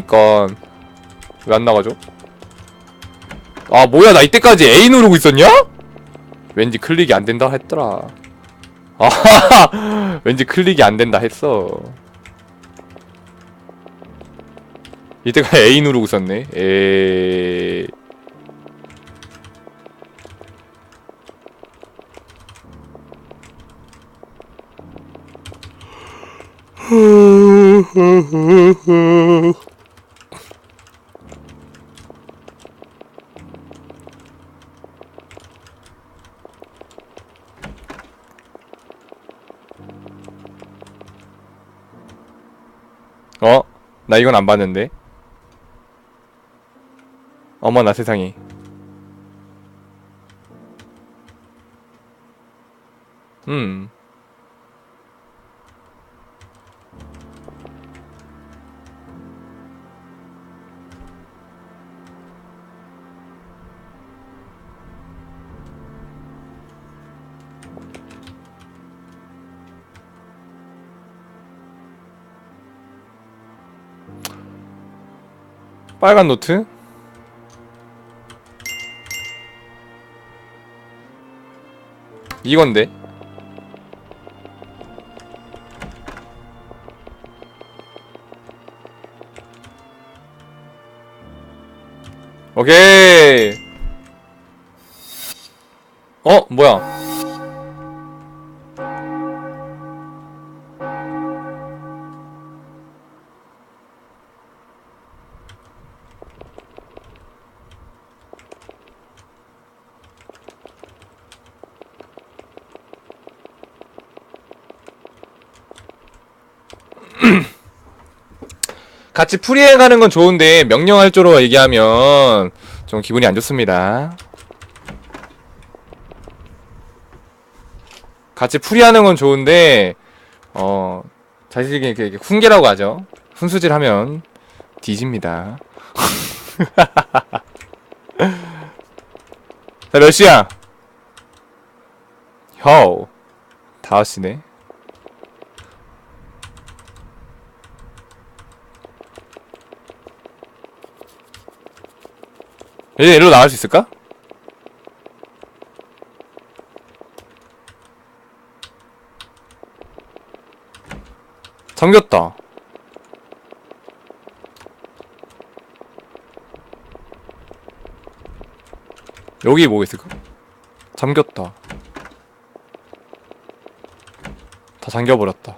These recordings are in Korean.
그니까 왜 안 나가죠? 아 뭐야 나 이때까지 A 누르고 있었냐? 왠지 클릭이 안 된다 했더라 아 왠지 클릭이 안 된다 했어 이때가 A 누르고 있었네 에 어? 나 이건 안 봤는데. 어머나 세상에. 음 빨간 노트? 이건데? 오케이 같이 풀이해가는 건 좋은데 명령할 조로 얘기하면 좀 기분이 안 좋습니다. 같이 풀이하는 건 좋은데 어 자식이 이렇게 훈계라고 하죠. 훈수질하면 뒤집니다. 자, 몇 시야? 혀. 다섯 시네. 이제 일로 나갈 수 있을까? 잠겼다. 여기 뭐 있을까? 잠겼다. 다 잠겨버렸다.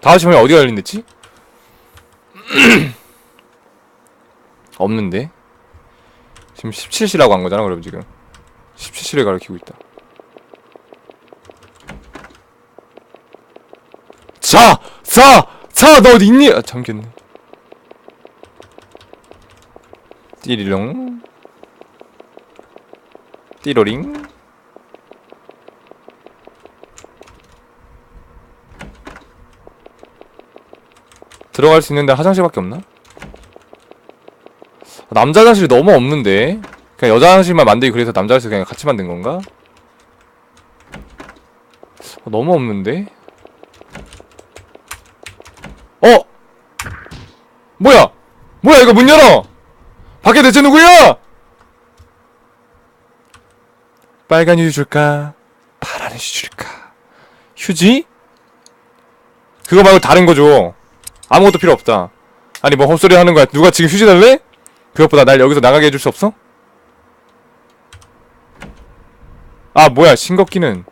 다시 보면 어디가 열린댔지? 없는데? 지금 17시라고 한 거잖아, 그럼 지금. 17시를 가리키고 있다. 자! 자! 자! 너 어디 있니? 아, 잠겼네. 띠리롱. 띠로링. 들어갈 수 있는데 화장실밖에 없나? 남자 화장실이 너무 없는데 그냥 여자 화장실만 만들기 그래서 남자 화장실 그냥 같이 만든 건가? 어, 너무 없는데? 어? 뭐야? 뭐야 이거 문 열어! 밖에 대체 누구야? 빨간 휴지 줄까? 파란 휴지 줄까? 휴지? 그거 말고 다른 거죠 아무것도 필요 없다 아니 뭐 헛소리 하는 거야 누가 지금 휴지 달래? 그것보다 날 여기서 나가게 해줄 수 없어? 아 뭐야 싱겁기는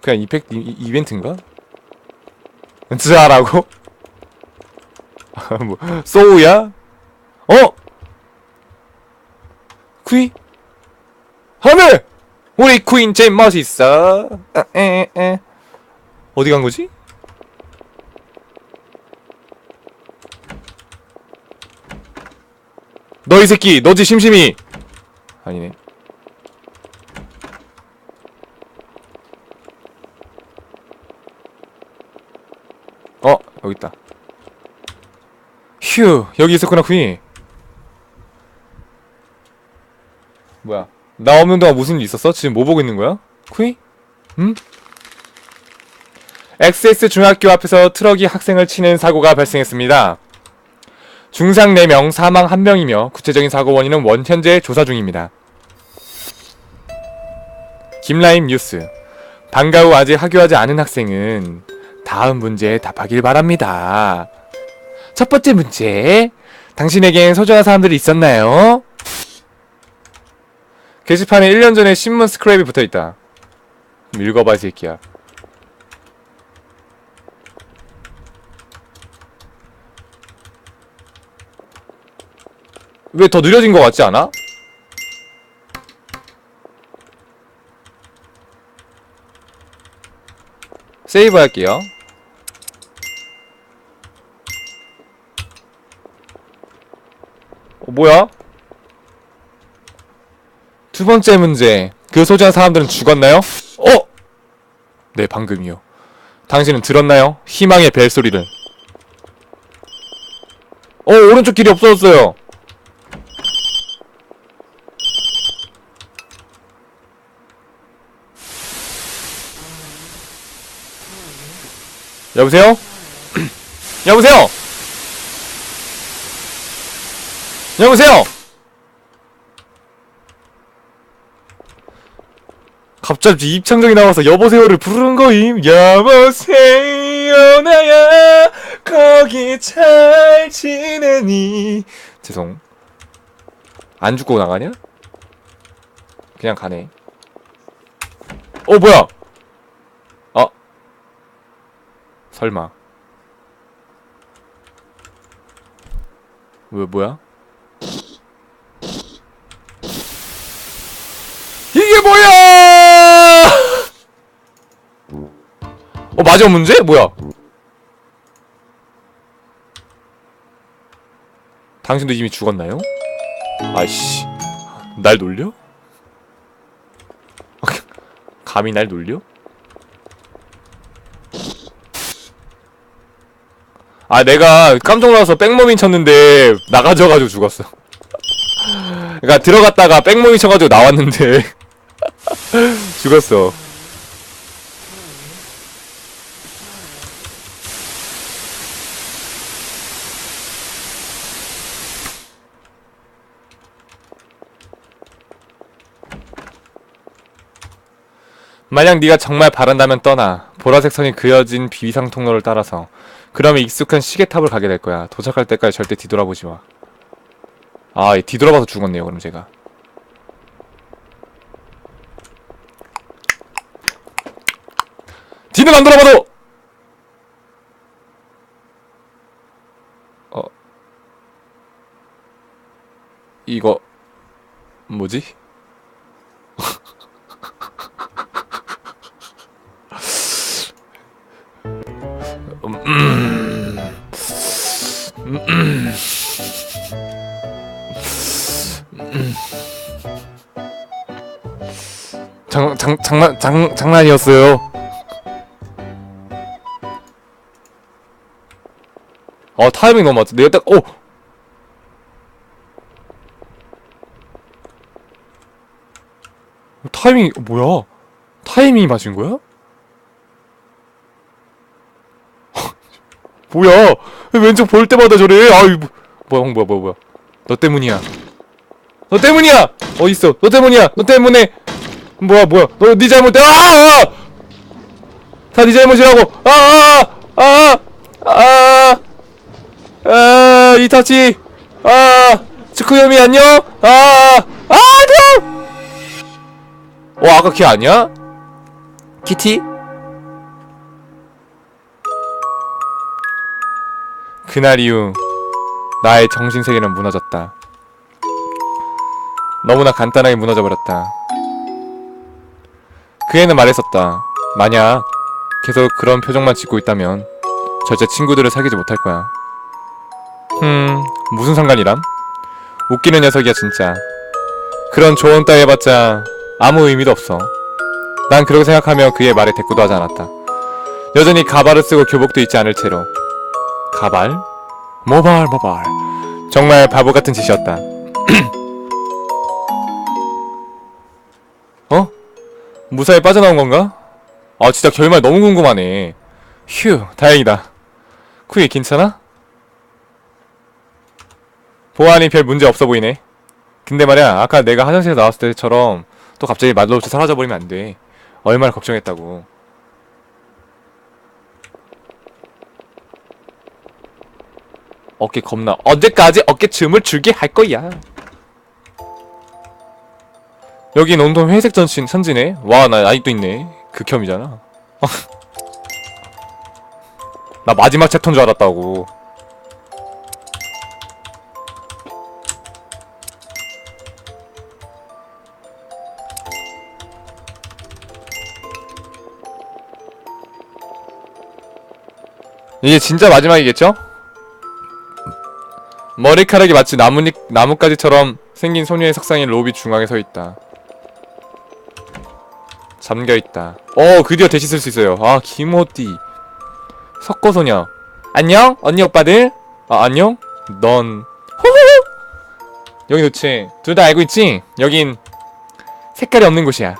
그냥 이펙트 이, 이벤트인가? 진짜라고? 뭐 소우야? 어? 퀴? 하늘! 우리 퀸 제일 멋있어 아, 에, 에. 어디 간 거지? 너 이 새끼 너지 심심이 아니네 어 여기 있다 휴 여기 있었구나 퀸 뭐야 나 없는 동안 무슨 일 있었어? 지금 뭐 보고 있는 거야? 퀸? 응? XS 중학교 앞에서 트럭이 학생을 치는 사고가 발생했습니다. 중상 4명, 사망 1명이며 구체적인 사고 원인은 원 현재 조사 중입니다. 김라임 뉴스. 방과 후 아직 하교하지 않은 학생은 다음 문제에 답하길 바랍니다. 첫 번째 문제. 당신에겐 소중한 사람들이 있었나요? 게시판에 1년 전에 신문 스크랩이 붙어 있다. 좀 읽어봐, 이 새끼야. 왜 더 느려진 것 같지 않아? 세이브 할게요. 어, 뭐야? 두 번째 문제. 그 소중한 사람들은 죽었나요? 어? 네, 방금이요. 당신은 들었나요? 희망의 벨소리를. 어, 오른쪽 길이 없어졌어요. 여보세요? 여보세요? 여보세요? 갑자기 입창정이 나와서 여보세요를 부르는 거임 여보세요 나야 거기 잘 지내니 죄송 안 죽고 나가냐? 그냥 가네 어 뭐야 어 설마 왜 뭐야? 이게 뭐야? 어 마지막 문제? 뭐야? 당신도 이미 죽었나요? 아이씨 날 놀려? 감히 날 놀려? 아 내가 깜짝 놀라서 백모민 쳤는데 나가져가지고 죽었어. 그니까 들어갔다가 백모민 쳐가지고 나왔는데 죽었어. 만약 네가 정말 바란다면 떠나 보라색 선이 그려진 비상 통로를 따라서 그러면 익숙한 시계탑을 가게 될 거야 도착할 때까지 절대 뒤돌아보지 마 아, 이 뒤돌아봐서 죽었네요, 그럼 제가. 뒤는 안 돌아봐도! 어. 이거, 뭐지? 장, 장, 장난, 장, 장난이었어요. 어, 타이밍 너무 맞지. 내가 딱, 어! 타이밍, 뭐야? 타이밍이 맞은 거야? 뭐야? 왜 왼쪽 볼 때마다 저래? 아유, 뭐, 뭐야, 형, 뭐야, 뭐야, 뭐야. 너 때문이야. 너 때문이야! 어딨어? 너 때문이야! 너 때문에! 뭐야 뭐야 너 네 잘못 아! 아! 다네 잘못이라고 아! 아! 아! 아! 아! 이타치 아! 츠쿠요미 안녕 아! 아! 안녕! 어 아까 걔 아니야? 키티? 그날 이후 나의 정신세계는 무너졌다 너무나 간단하게 무너져 버렸다 그 애는 말했었다. 만약 계속 그런 표정만 짓고 있다면 절대 친구들을 사귀지 못할 거야. 흠, 무슨 상관이람? 웃기는 녀석이야 진짜. 그런 조언 따위 해봤자 아무 의미도 없어. 난 그렇게 생각하며 그의 말에 대꾸도 하지 않았다. 여전히 가발을 쓰고 교복도 입지 않을 채로. 가발? 모발 모발. 정말 바보 같은 짓이었다. 어? 무사히 빠져나온 건가? 아 진짜 결말 너무 궁금하네 휴, 다행이다. 쿠이 괜찮아? 보안이 별 문제 없어 보이네. 근데 말이야, 아까 내가 화장실에 나왔을 때처럼 또 갑자기 말없이 사라져 버리면 안 돼. 얼마나 걱정했다고. 어깨 겁나. 언제까지 어깨춤을 추게 할 거야? 여긴 온통 회색 전신 천지네. 와, 나 아직도 있네. 극혐이잖아. 나 마지막 챕터인 줄 알았다고. 이게 진짜 마지막이겠죠? 머리카락이 마치 나뭇잎, 나뭇가지처럼 생긴 소녀의 석상이 로비 중앙에 서 있다. 잠겨 있다. 어, 드디어 대시 쓸 수 있어요. 아, 김호띠. 석고 소녀. 안녕? 언니 오빠들? 아, 안녕? 넌. 호호호! 여기 놓지. 둘다 알고 있지? 여긴 색깔이 없는 곳이야.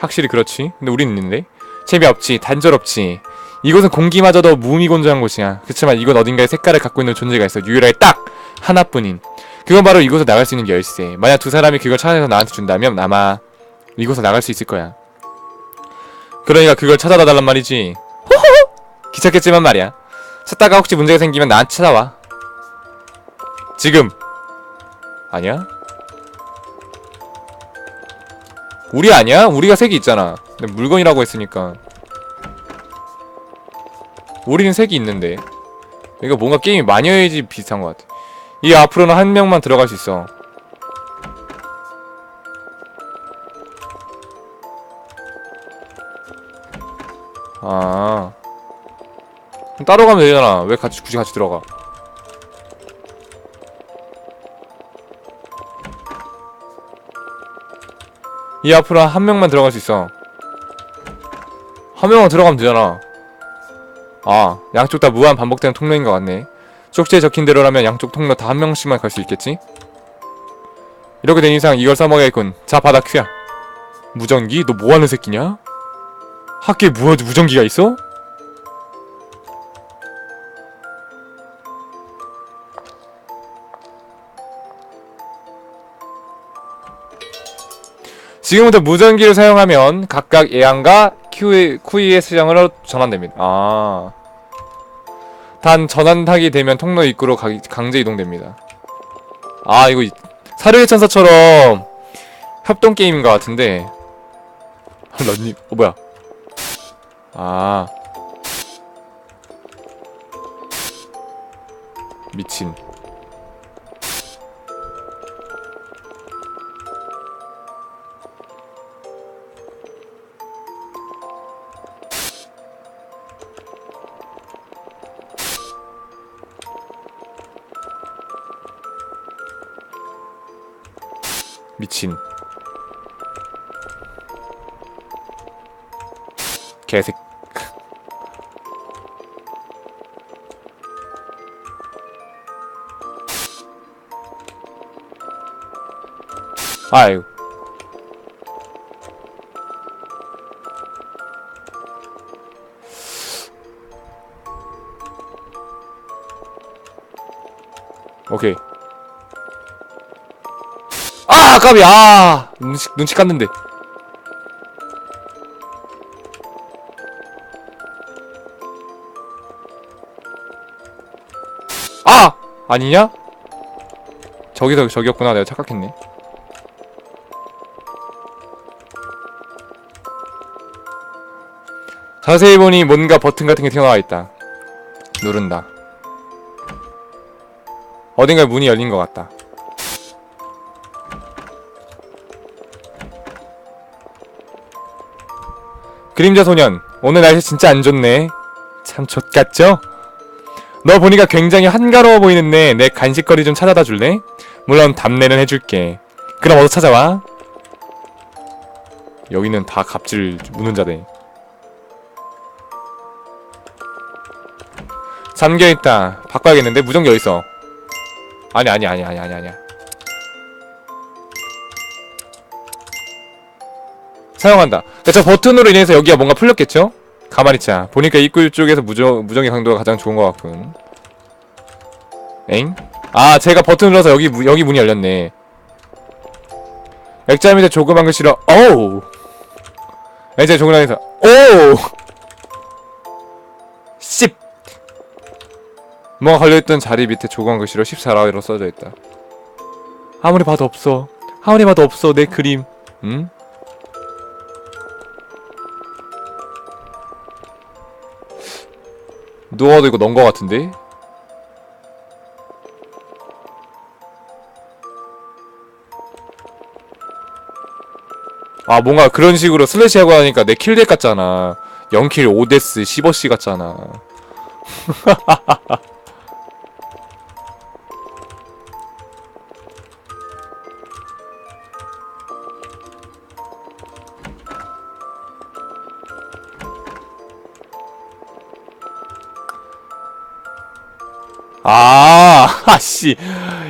확실히 그렇지. 근데 우린 있는데? 재미없지. 단절없지. 이곳은 공기마저도 무미건조한 곳이야. 그치만 이곳 어딘가에 색깔을 갖고 있는 존재가 있어. 유일하게 딱 하나뿐인. 그건 바로 이곳을 나갈 수 있는 열쇠. 만약 두 사람이 그걸 찾아내서 나한테 준다면 아마 이곳을 나갈 수 있을 거야. 그러니까 그걸 찾아다 달란 말이지. 호호! 귀찮겠지만 말이야. 찾다가 혹시 문제가 생기면 나한테 찾아와. 지금. 아니야? 우리 아니야? 우리가 색이 있잖아. 물건이라고 했으니까. 우리는 색이 있는데. 이거 뭔가 게임이 마녀의 집 비슷한 것 같아. 이 앞으로는 한 명만 들어갈 수 있어. 아. 따로 가면 되잖아. 왜 같이 굳이 같이 들어가? 이 앞으로 한 명만 들어갈 수 있어. 한 명만 들어가면 되잖아. 아, 양쪽 다 무한 반복되는 통로인 것 같네. 쪽지에 적힌 대로라면 양쪽 통로 다 한 명씩만 갈 수 있겠지? 이렇게 된 이상 이걸 써먹어야겠군. 자, 받아 큐야. 무전기? 너 뭐하는 새끼냐? 학교에 무, 무전기가 있어? 지금부터 무전기를 사용하면 각각 예안과 큐의, 쿠이의 수정으로 전환됩니다. 아. 단 전환하게 되면 통로 입구로 가, 강제 이동됩니다. 아 이거 이- 사료의 천사처럼 협동 게임인 것 같은데 런님 어 뭐야 아 미친 미친. 개색. 아유 아 까비. 아 눈치 눈치 깠는데. 아! 아니냐? 저기서 저기였구나. 내가 착각했네. 자세히 보니 뭔가 버튼 같은 게 튀어나와 있다. 누른다. 어딘가에 문이 열린 것 같다 그림자 소년, 오늘 날씨 진짜 안 좋네. 참 좆같죠? 너 보니까 굉장히 한가로워 보이는데 내 간식거리 좀 찾아다 줄래? 물론 답례는 해줄게. 그럼 어서 찾아와. 여기는 다 갑질 무는 자네. 잠겨있다. 바꿔야겠는데? 무전기 어딨어? 아니 아니 아니 아니 아니 아니야. 사용한다. 그러니까 저 버튼으로 인해서 여기가 뭔가 풀렸겠죠? 가만히 있자. 보니까 입구 쪽에서 무정, 무정의 강도가 가장 좋은 것 같군. 엥? 아, 제가 버튼 눌러서 여기, 무- 여기 문이 열렸네. 액자 밑에 조그만 글씨로, 어우! 액자 조그만해서, 오! 씹! 뭐가 걸려있던 자리 밑에 조그만 글씨로 14라고 써져 있다. 아무리 봐도 없어. 아무리 봐도 없어, 내 그림. 응? 누워도 이거 넣은 거 같은데? 아 뭔가 그런 식으로 슬래시 하고 하니까 내 킬덱 같잖아 0킬 5데스 15시 같잖아 아, 아씨.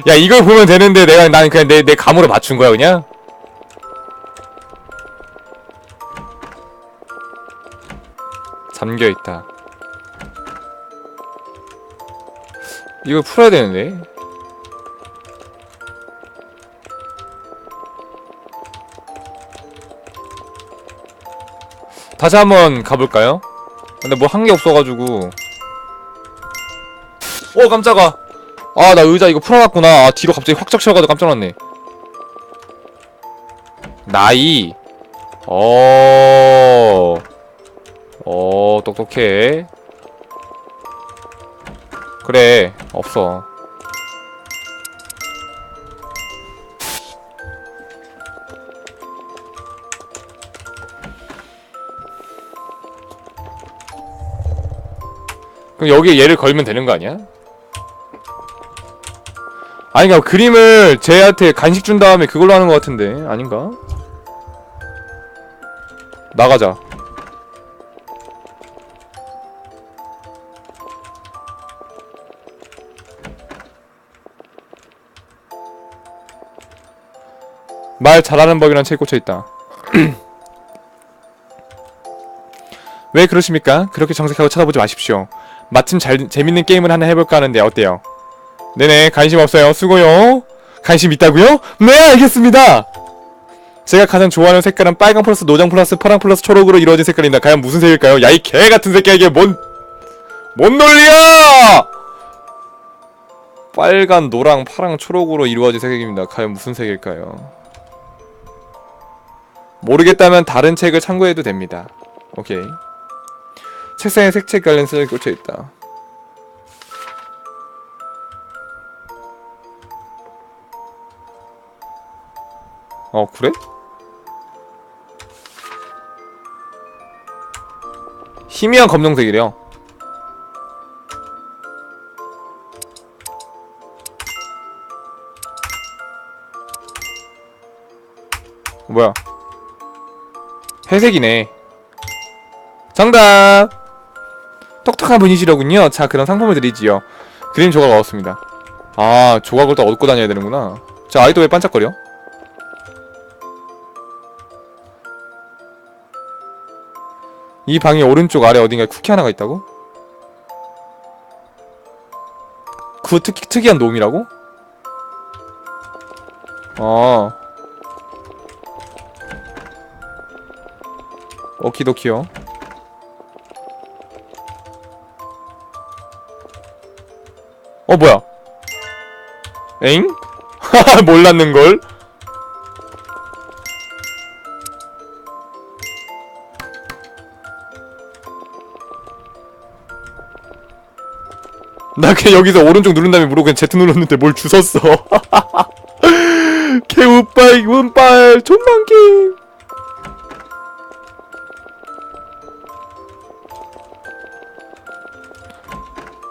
야, 이걸 보면 되는데 내가 난 그냥 내 내 감으로 맞춘 거야, 그냥. 잠겨 있다. 이걸 풀어야 되는데. 다시 한번 가볼까요? 근데 뭐 한 게 없어가지고. 오 깜짝아. 아 나 의자 이거 풀어놨구나. 아 뒤로 갑자기 확 적셔가지고 깜짝 놀랐네. 나이. 어... 어 똑똑해. 그래 없어. 그럼 여기에 얘를 걸면 되는 거 아니야? 아니 그니까 그림을 쟤한테 간식 준 다음에 그걸로 하는 것 같은데 아닌가? 나가자 말 잘하는 법이란 책에 꽂혀있다 왜 그러십니까? 그렇게 정색하고 쳐다보지 마십시오 마침 잘 재밌는 게임을 하나 해볼까 하는데 어때요? 네네 관심 없어요 수고요 관심 있다고요? 네 알겠습니다 제가 가장 좋아하는 색깔은 빨강 플러스 노장 플러스 파랑 플러스 초록으로 이루어진 색깔입니다 과연 무슨 색일까요? 야 이 개같은 새끼야 이게 뭔... 뭔 논리야! 빨간 노랑 파랑 초록으로 이루어진 색입니다 과연 무슨 색일까요? 모르겠다면 다른 책을 참고해도 됩니다 오케이 책상에 색책 관련 쓰레기 꽂혀있다 어 그래? 희미한 검정색이래요. 뭐야? 회색이네. 정답! 똑똑한 분이시로군요. 자 그럼 상품을 드리지요. 그림 조각 얻었습니다. 아 조각을 또 얻고 다녀야 되는구나. 저 아이도 왜 반짝거려? 이 방의 오른쪽 아래 어딘가에 쿠키 하나가 있다고? 그 특, 특이한 놈이라고? 어 오키도키요 어 뭐야 엥? 몰랐는걸? 나 그냥 여기서 오른쪽 누른 다음에 모르고 그냥 Z 눌렀는데 뭘 주웠어. 개운빨 운빨 존망기.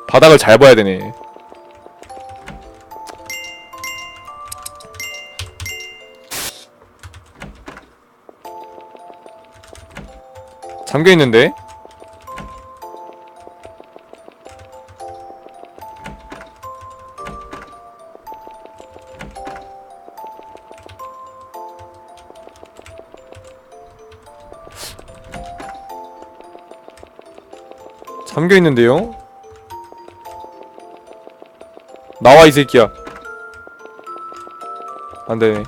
바닥을 잘 봐야 되네. 잠겨 있는데 잠겨 있는데요? 나와 이 새끼야. 안 되네.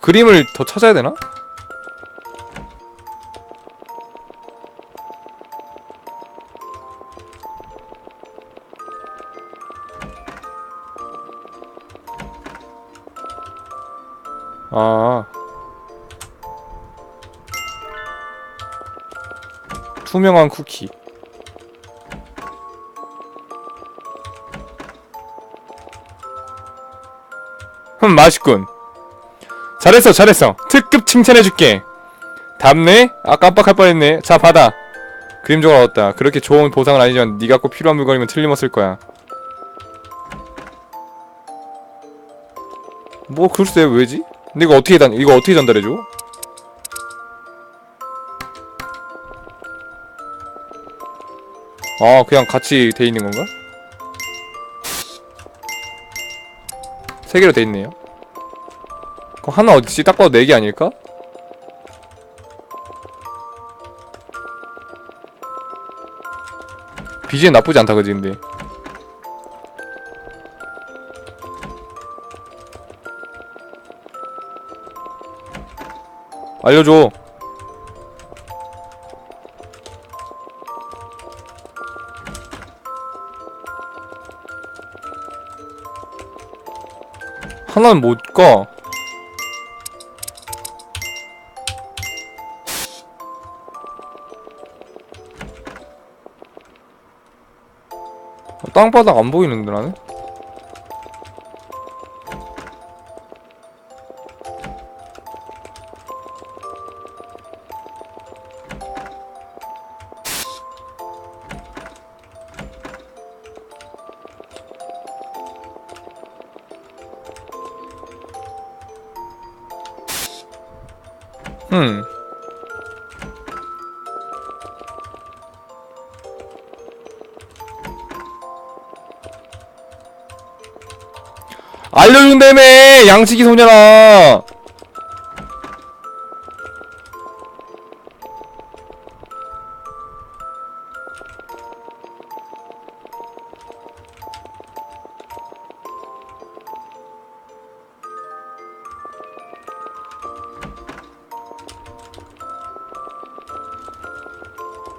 그림을 더 찾아야 되나? 투명한 쿠키. 흠, 맛있군. 잘했어, 잘했어. 특급 칭찬해줄게. 답네? 아, 깜빡할 뻔했네. 자, 받아. 그림 조각 얻었다. 그렇게 좋은 보상은 아니지만 네가 꼭 필요한 물건이면 틀림없을 거야. 뭐 글쎄 왜지? 근데 이거 어떻게 단 이거 어떻게 전달해줘? 아 그냥 같이 돼 있는 건가? 세 개로 돼 있네요. 그럼 하나 어디지? 딱 봐도 네 개 아닐까? BGM 나쁘지 않다 그지 근데 알려줘 하나는 못 가. 어, 땅바닥 안 보이는데 나는? 알려준다며 양치기 소녀라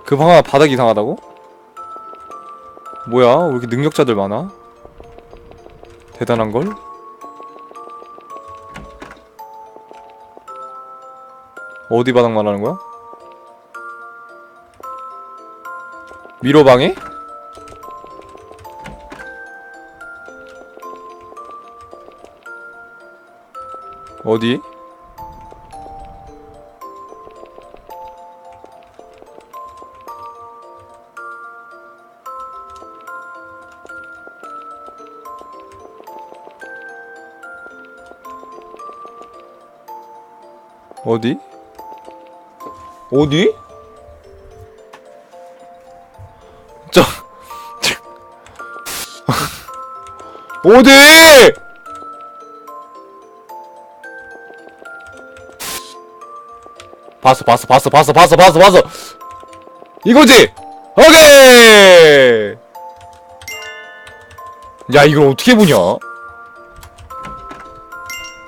그방 하나 바닥 이상하다고? 뭐야 왜 이렇게 능력자들 많아? 대단한걸? 어디 바닥 말하는 거야? 미로방에? 어디? 어디? 어디? 저, 저 어디? 봤어, 봤어, 봤어, 봤어, 봤어, 봤어, 봤어. 이거지. 오케이. 야, 이걸 어떻게 보냐?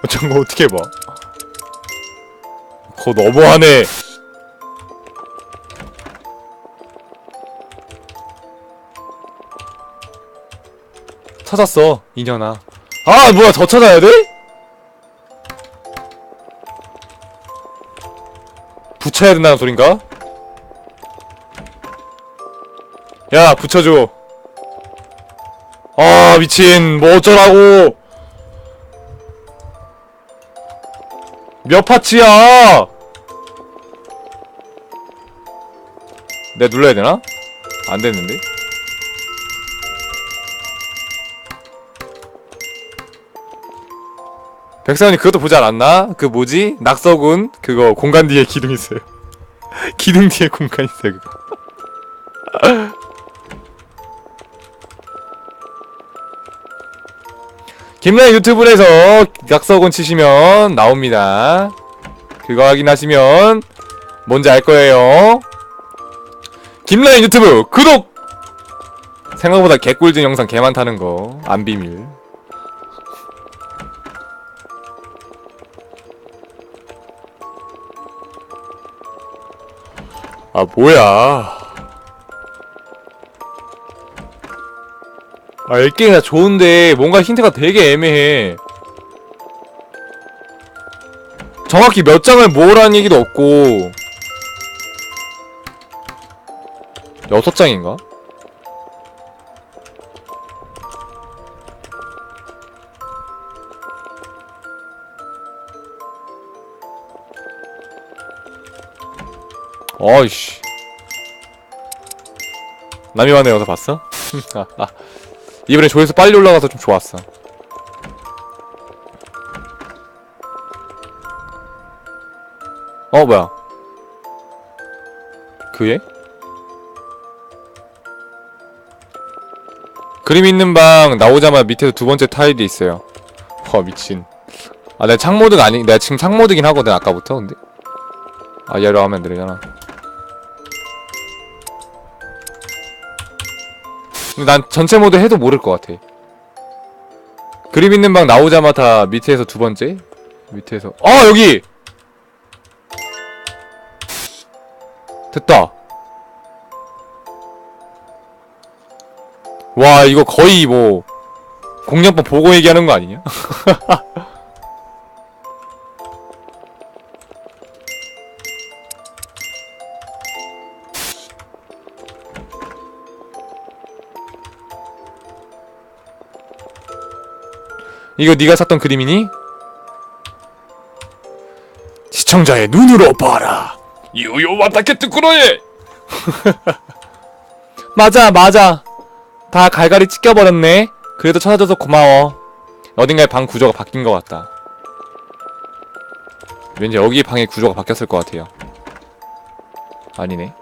저거 어떻게 봐? 거 너무하네. 찾았어, 이년아. 아, 뭐야, 더 찾아야 돼? 붙여야 된다는 소린가? 야, 붙여줘. 아, 미친. 뭐 어쩌라고. 몇 파츠야? 내가 눌러야 되나? 안 됐는데? 백사원이 그것도 보지 않았나? 그 뭐지? 낙서군 그거 공간 뒤에 기둥 있어요. 기둥 뒤에 공간 있어요. 그거. 김나 유튜브에서 낙서군 치시면 나옵니다. 그거 확인하시면 뭔지 알 거예요. 김라인 유튜브 구독! 생각보다 개꿀진 영상 개 많다는 거 안 비밀. 아 뭐야? 아 읽기는 다 좋은데 뭔가 힌트가 되게 애매해. 정확히 몇 장을 모으라는 얘기도 없고 여섯 장인가? 어이씨 남이만의 여서 봤어? 아, 아. 이번에 조회수 빨리 올라가서 좀 좋았어 어 뭐야 그애? 그림 있는 방 나오자마자 밑에서 두 번째 타일이 있어요. 와 미친. 아 내가 창모드가 아니 내가 지금 창모드긴 하거든 아까부터 근데? 아 얘로 하면 되잖아. 근데 난 전체 모드 해도 모를 것 같아. 그림 있는 방 나오자마자 밑에서 두 번째? 밑에서. 어 여기! 됐다 와 이거 거의 뭐 공략법 보고 얘기하는 거 아니냐? 이거 네가 샀던 그림이니? 시청자의 눈으로 봐라. 유요 와타케트 쿠로에. 맞아, 맞아. 다 갈갈이 찢겨버렸네. 그래도 찾아줘서 고마워. 어딘가에 방 구조가 바뀐 것 같다. 왠지 여기 방의 구조가 바뀌었을 것 같아요. 아니네.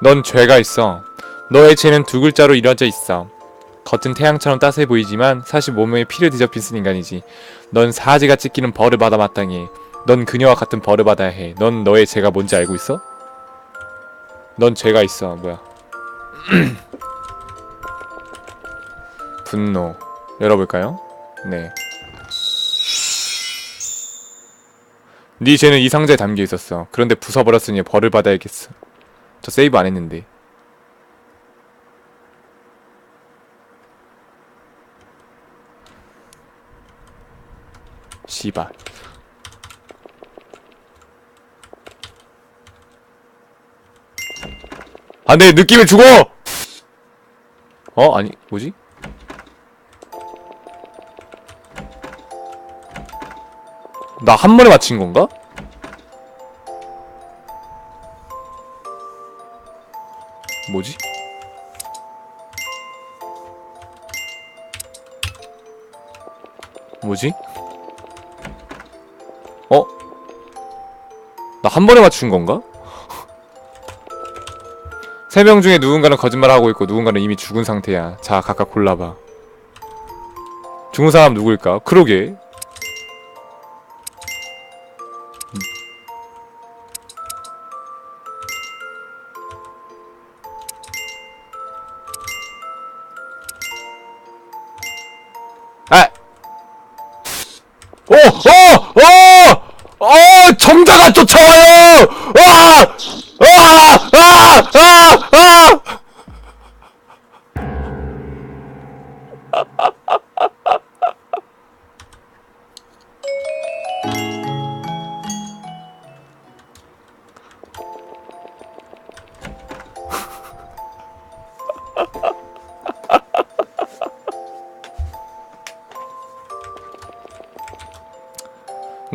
넌 죄가 있어. 너의 죄는 두 글자로 이루어져 있어. 겉은 태양처럼 따스해 보이지만 사실 몸에 피를 뒤덮인 쓴 인간이지. 넌 사지가 찢기는 벌을 받아 마땅해. 넌 그녀와 같은 벌을 받아야 해. 넌 너의 죄가 뭔지 알고 있어? 넌 죄가 있어. 뭐야? 분노. 열어볼까요? 네. 네 죄는 이 상자에 담겨 있었어. 그런데 부숴버렸으니 벌을 받아야겠어. 저 세이브 안 했는데. 씨발. 안 돼! 느낌을 주고! 어? 아니, 뭐지? 나 한 번에 맞힌 건가? 뭐지? 뭐지? 어? 나 한 번에 맞춘 건가? 세 명 중에 누군가는 거짓말을 하고 있고 누군가는 이미 죽은 상태야. 자, 각각 골라봐. 죽은 사람 누구일까? 그러게.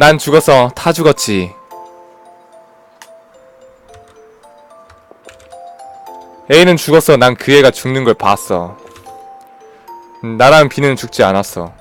난 죽었어. 다 죽었지. A는 죽었어. 난 그 애가 죽는 걸 봤어. 음, 나랑 B는 죽지 않았어.